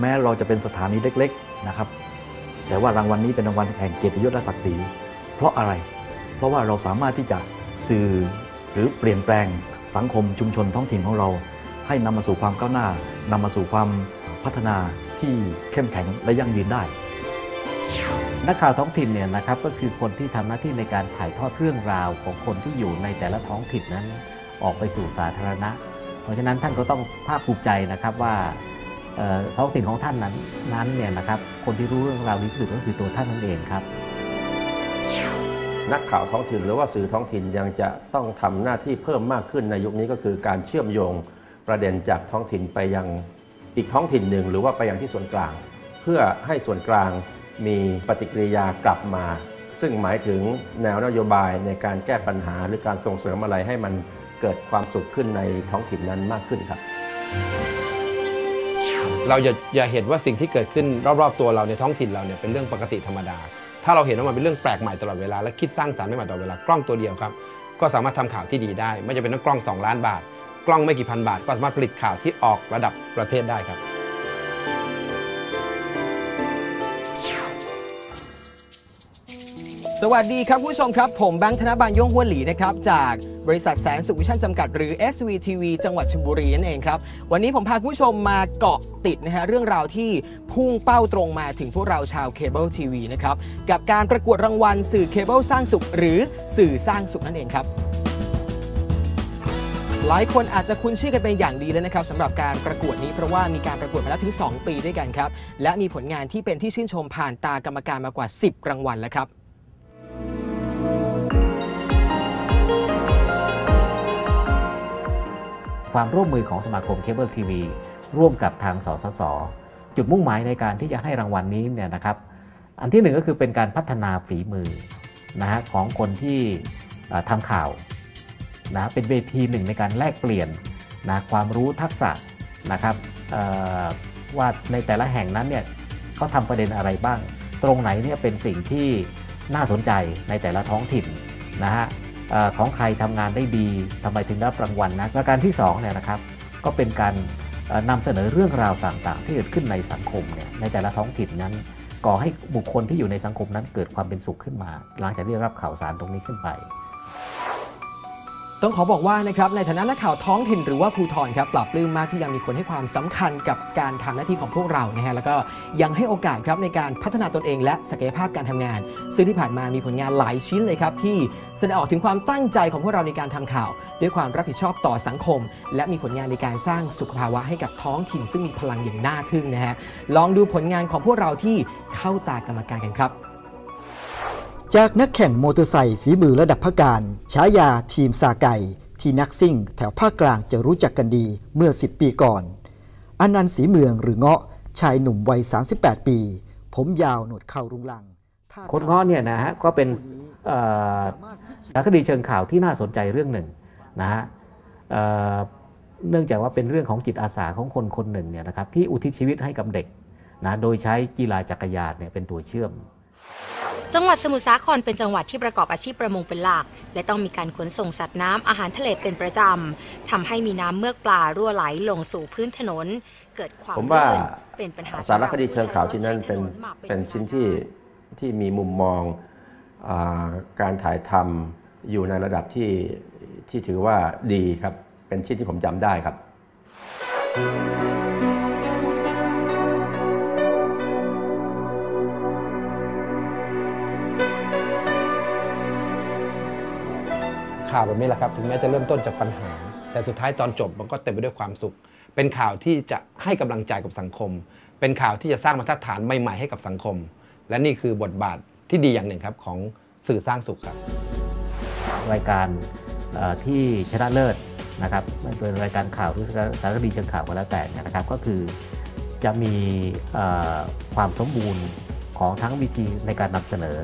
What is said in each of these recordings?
แม้เราจะเป็นสถานีเล็กๆนะครับ แต่ว่ารางวัลนี้เป็นรางวัลแห่งเกียรติยศและศักดิ์ศรี เพราะอะไร เพราะว่าเราสามารถที่จะสื่อหรือเปลี่ยนแปลงสังคมชุมชนท้องถิ่นของเรา ให้นำมาสู่ความก้าวหน้านำมาสู่ความพัฒนาที่เข้มแข็งและยั่งยืนได้ นักข่าวท้องถิ่นเนี่ยนะครับก็คือคนที่ทำหน้าที่ในการถ่ายทอดเรื่องราวของคนที่อยู่ในแต่ละท้องถิ่นนั้น ออกไปสู่สาธารณะ เพราะฉะนั้นท่านก็ต้องภาคภูมิใจนะครับว่า ท้องถิ่นของท่านนั้นนั้นเนี่ยนะครับคนที่รู้เรื่องราวดีที่สุดก็คือตัวท่านนั่นเองครับนักข่าวท้องถิ่นหรือว่าสื่อท้องถิ่นยังจะต้องทำหน้าที่เพิ่มมากขึ้นในยุคนี้ก็คือการเชื่อมโยงประเด็นจากท้องถิ่นไปยังอีกท้องถิ่นหนึ่ง หรือว่าไปยังที่ส่วนกลาง เพื่อให้ส่วนกลางมีปฏิกิริยากลับมา ซึ่งหมายถึงแนวนโยบายในการแก้ปัญหาหรือการส่งเสริมอะไรให้มันเกิดความสุขขึ้นในท้องถิ่นนั้นมากขึ้นครับ เราอย่าอย่าเห็นว่าสิ่งที่เกิดขึ้นรอบๆตัวเราในท้องถิ่นเราเนี่ยเป็นเรื่องปกติธรรมดา ถ้าเราเห็นว่ามันเป็นเรื่องแปลกใหม่ตลอดเวลาและคิดสร้างสรรค์ใหม่ตลอดเวลากล้องตัวเดียวครับก็สามารถทำข่าวที่ดีได้ ไม่จะเป็นต้องกล้อง 2 ล้านบาท กล้องไม่กี่พันบาท ก็สามารถผลิตข่าวที่ออกระดับประเทศได้ครับ สวัสดีครับผู้ชมครับ ผมแบงค์ธนบัญยงหัวหลีนะครับจาก บริษัทแสนสุขวิชั่นจำกัดหรือ SVTV จังหวัดชลบุรีนั่นเองครับ วันนี้ผมพาคุณผู้ชมมาเกาะติดนะฮะเรื่องราวที่พุ่งเป้าตรงมาถึงพวกเราชาวเคเบิลทีวีนะครับ กับการประกวดรางวัลสื่อเคเบิลสร้างสุข หรือสื่อสร้างสุขนั่นเองครับหลายคนอาจจะคุ้นชื่อกันเป็นอย่างดีเลยนะครับสำหรับการประกวดนี้เพราะว่ามีการประกวดมาแล้วถึง 2 ปีด้วยกันครับ และมีผลงานที่เป็นที่ชื่นชมผ่านตากรรมการมากว่า 10 รางวัลแล้วครับ ความร่วมมือของสมาคมเคเบิลทีวีร่วมกับทางสสส จุดมุ่งหมายในการที่จะให้รางวัลนี้เนี่ยนะครับ อันที่หนึ่งก็คือเป็นการพัฒนาฝีมือนะฮะของคนที่ทำข่าวนะเป็นเวทีหนึ่งในการแลกเปลี่ยนนะความรู้ทักษะนะครับว่าในแต่ละแห่งนั้นเนี่ยเขาทำประเด็นอะไรบ้าง ตรงไหนเนี่ยเป็นสิ่งที่น่าสนใจในแต่ละท้องถิ่นนะฮะ ของใครทำงานได้ดีทำไมถึงได้รางวัลนะประการที่2เนี่ยนะครับก็เป็นการเอ่อนำเสนอเรื่องราวต่างๆ ที่เกิดขึ้นในสังคมเนี่ยในแต่ละท้องถิ่นนั้นก่อให้บุคคลที่อยู่ในสังคมนั้นเกิดความเป็นสุขขึ้นมา หลังจากที่ได้รับข่าวสารตรงนี้ขึ้นไป ต้องขอบอกว่านะครับในฐานะนักข่าวท้องถิ่นหรือว่าภูทรครับปรับปลื้มมากที่ยังมีคนให้ความสำคัญกับการทำหน้าที่ของพวกเรานะฮะแล้วก็ยังให้โอกาสครับในการพัฒนาตนเองและศักยภาพการทำงาน ซึ่งที่ผ่านมามีผลงานหลายชิ้นเลยครับที่แสดงออกถึงความตั้งใจของพวกเราในการทำข่าว ด้วยความรับผิดชอบต่อสังคม และมีผลงานในการสร้างสุขภาวะให้กับท้องถิ่น ซึ่งมีพลังอย่างน่าทึ่งนะฮะลองดูผลงานของพวกเราที่เข้าตากรรมการกันครับ จากนักแข่งมอเตอร์ไซค์ฝีมือระดับภาคการฉายาทีมซาไก่ที่นักซิ่งแถวภาคกลางจะรู้จักกันดีเมื่อ 10 ปีก่อนอนันต์ศรีเมืองหรือเงาะชายหนุ่มวัย 38 ปี ผมยาวหนวดเข่ารุงรังคดเงาะเนี่ยนะฮะก็เป็นสารคดีเชิงข่าวที่น่าสนใจเรื่องหนึ่งนะฮะเเนื่องจากว่าเป็นเรื่องของจิตอาสาของคนคนหนึ่งเนี่ยนะครับที่อุทิศชีวิตให้กับเด็กนะโดยใช้กีฬาจักรยานเนี่ยเป็นตัวเชื่อม จังหวัดสมุทรสาครเป็นจังหวัดที่ประกอบอาชีพประมงเป็นหลัก และต้องมีการขนส่งสัตว์น้ำอาหารทะเลเป็นประจำทำให้มีน้ำเมือกปลารั่วไหลลงสู่พื้นถนน เกิดความผมว่าลื่นเป็นปัญหาสารคดีเชิงข่าวชิ้นนั้นเป็นสำหรับผู้ใช้ถมาเป็นชิ้นที่ที่มีมุมมองอาการถ่ายทำอยู่ในระดับที่ที่ถือว่าดีครับ เป็นชิ้นที่ผมจำได้ครับ ข่าวแบบนี้แหละครับ ถึงแม้จะเริ่มต้นจากปัญหา แต่สุดท้ายตอนจบมันก็เต็มไปด้วยความสุข เป็นข่าวที่จะให้กำลังใจกับสังคม เป็นข่าวที่จะสร้างมาตรฐานใหม่ๆให้กับสังคม และนี่คือบทบาทที่ดีอย่างหนึ่งครับของสื่อสร้างสุขครับ รายการที่ชนะเลิศนะครับเป็นรายการข่าวหรือสารคดีเชิงข่าวก็แล้วแต่เนี่ยนะครับ ก็คือจะมีความสมบูรณ์ของทั้งวิธีในการนำเสนอ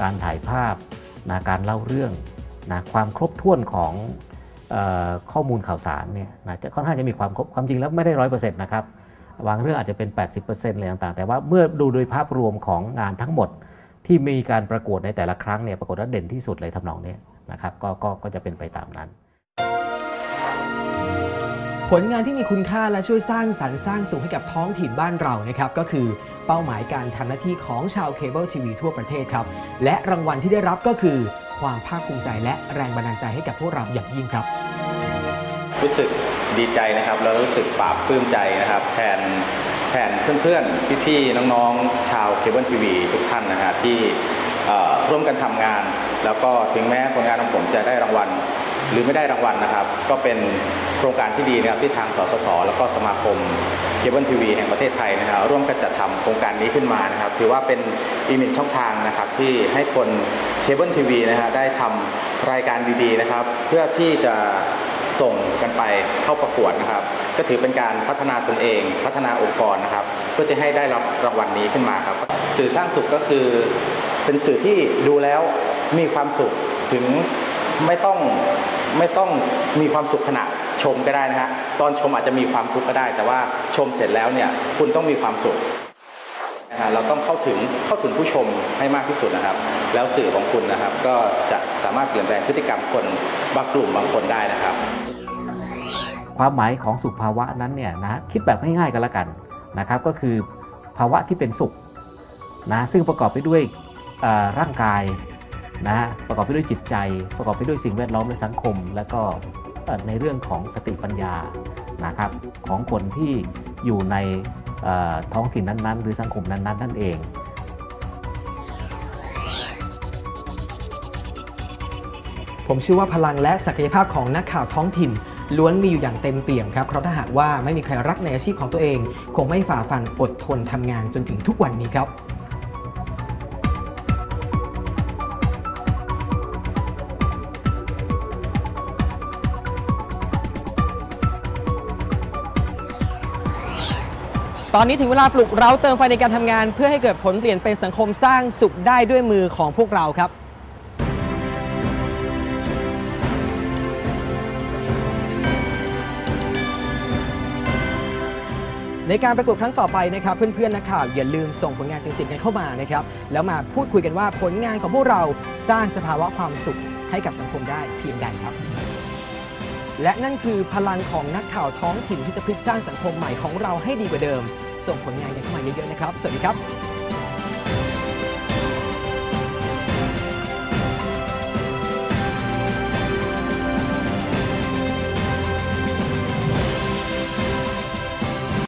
การถ่ายภาพนะการเล่าเรื่อง นะความครบถ้วนของออข้อมูลข่าวสารเนี่ยนะจะค่อนข้างจะมีความครบความจริงแล้วไม่ได้ร้อยเปอร์เซ็นต์นะครับบางเรื่องอาจจะเป็น 80%อะไรต่างๆ แต่ว่าเมื่อดูโดยภาพรวมของงานทั้งหมดที่มีการประกวดในแต่ละครั้งเนี่ยปรากฏว่าเด่นที่สุดเลยทำนองนี้นะครับก็ก็ก็จะเป็นไปตามนั้น ผลงานที่มีคุณค่าและช่วยสร้างสรรค์สร้างสุขให้กับท้องถิ่นบ้านเรานะครับก็คือเป้าหมายการทำหน้าที่ของชาวเคเบิลทีวีทั่วประเทศครับ และรางวัลที่ได้รับก็คือ ความภาคภูมิใจและแรงบันดาลใจให้กับพวกเราอย่างยิ่งครับรู้สึกดีใจนะครับแล้วรู้สึกปลาบปลื้มใจนะครับ แทนแทนเพื่อนๆ พี่ๆ น้องๆ ชาวเคเบิลทีวีทุกท่านนะฮะที่ร่วมกันทำงาน แล้วก็ถึงแม้ผลงานของผมจะได้รางวัล หรือไม่ได้รางวัลนะครับ ก็เป็นโครงการที่ดีนะครับที่ทางสสส แล้วก็สมาคมเคเบิลทีวีแห่งประเทศไทยนะครับร่วมกันจัดทำโครงการนี้ขึ้นมานะครับ ถือว่าเป็นอีกหนึ่งช่องทางนะครับที่ให้คน เคเบิลทีวีนะฮะได้ทำรายการดีๆนะครับ เพื่อที่จะส่งกันไปเข้าประกวดนะครับ ก็ถือเป็นการพัฒนาตนเอง พัฒนาองค์กรนะครับเพื่อจะให้ได้รับรางวัลนี้ขึ้นมาครับ สื่อสร้างสุขก็คือ เป็นสื่อที่ดูแล้วมีความสุขถึงไม่ต้องไม่ต้องมีความสุขขณะชมก็ได้นะฮะตอนชมอาจจะมีความทุกข์ก็ได้ แต่ว่าชมเสร็จแล้วเนี่ยคุณต้องมีความสุข นะฮะเราต้องเข้าถึงเข้าถึงผู้ชมให้มากที่สุดนะครับ แล้วสื่อของคุณนะครับก็จะสามารถเปลี่ยนแปลงพฤติกรรมคนบางกลุ่มบางคนได้นะครับ ความหมายของสุขภาวะนั้นเนี่ยนะคิดแบบง่ายๆกันละกันนะครับ ก็คือภาวะที่เป็นสุขนะซึ่งประกอบไปด้วยร่างกายนะประกอบไปด้วยจิตใจ ประกอบไปด้วยสิ่งแวดล้อมและสังคม และก็ในเรื่องของสติปัญญานะครับของคนที่อยู่ใน ท้องถิ่นนั้นๆ หรือสังคมนั้นๆนั่นเองผมเชื่อว่าพลังและศักยภาพของนักข่าวท้องถิ่น ล้วนมีอยู่อย่างเต็มเปี่ยมครับ เพราะถ้าหากว่าไม่มีใครรักในอาชีพของตัวเอง คงไม่ฝ่าฟันอดทนทำงานจนถึงทุกวันนี้ครับ ตอนนี้ถึงเวลาปลุกเราเติมไฟในการทำงาน เพื่อให้เกิดผลเปลี่ยนเป็นสังคมสร้างสุขได้ด้วยมือของพวกเราครับในการประกวดครั้งต่อไปนะครับเพื่อนๆนักข่าวอย่าลืมส่งผลงานจริงๆกันเข้ามานะครับแล้วมาพูดคุยกันว่าผลงานของพวกเราสร้างสภาวะความสุขให้กับสังคมได้เพียงใดครับ และนั่นคือพลังของนักข่าวท้องถิ่นที่จะพลิกสร้างสังคมใหม่ของเราให้ดีกว่าเดิม ส่งผลงานกันเข้ามาเยอะๆนะครับ สวัสดีครับ